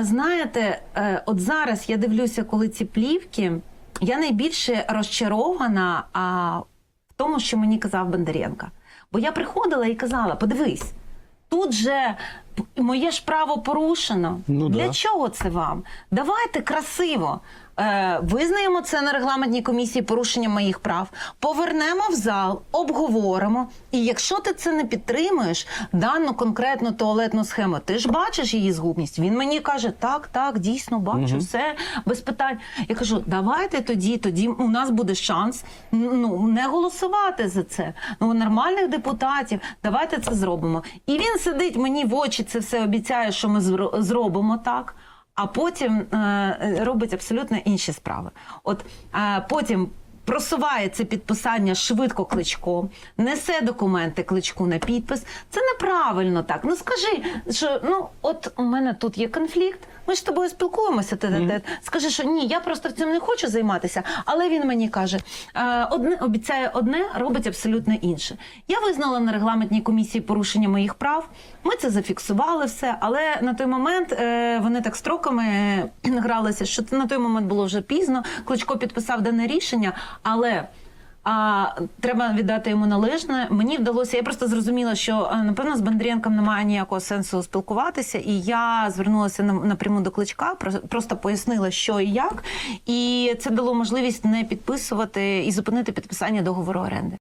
Знаєте, е, от зараз я дивлюся, коли ці плівки, я найбільше розчарована а, в тому, що мені казав Бондаренко. Бо я приходила і казала: подивись, тут же моє ж право порушено. Ну Для да. чого це вам? Давайте красиво. Е, визнаємо це на регламентній комісії порушення моїх прав, повернемо в зал, обговоримо. І якщо ти це не підтримуєш, дану конкретну туалетну схему, ти ж бачиш її згубність. Він мені каже: так, так, дійсно бачу, все без питань. Я кажу, давайте тоді, тоді у нас буде шанс ну не голосувати за це. Ну нормальних депутатів, давайте це зробимо. І він сидить мені в очі, це все обіцяє, що ми зробимо так. А потім е, робить абсолютно інші справи. От е, потім просуває це підписання швидко кличко, несе документи кличку на підпис. Це неправильно так. Ну скажи, що ну от у мене тут є конфлікт. Ми ж з тобою спілкуємося. Те, те. Скажи, що ні, я просто цим не хочу займатися. Але він мені каже: е, одне обіцяє одне, робить абсолютно інше. Я визнала на регламентній комісії порушення моїх прав. Ми це зафіксували все. Але на той момент е, вони так строками е, гралися, що на той момент було вже пізно. Кличко підписав дане рішення, але. А треба віддати йому належне. Мені вдалося. Я просто зрозуміла, що е, напевно з Бондаренком немає ніякого сенсу спілкуватися, і я звернулася на- напряму до кличка, про- просто пояснила, що і як, і це дало можливість не підписувати і зупинити підписання договору оренди.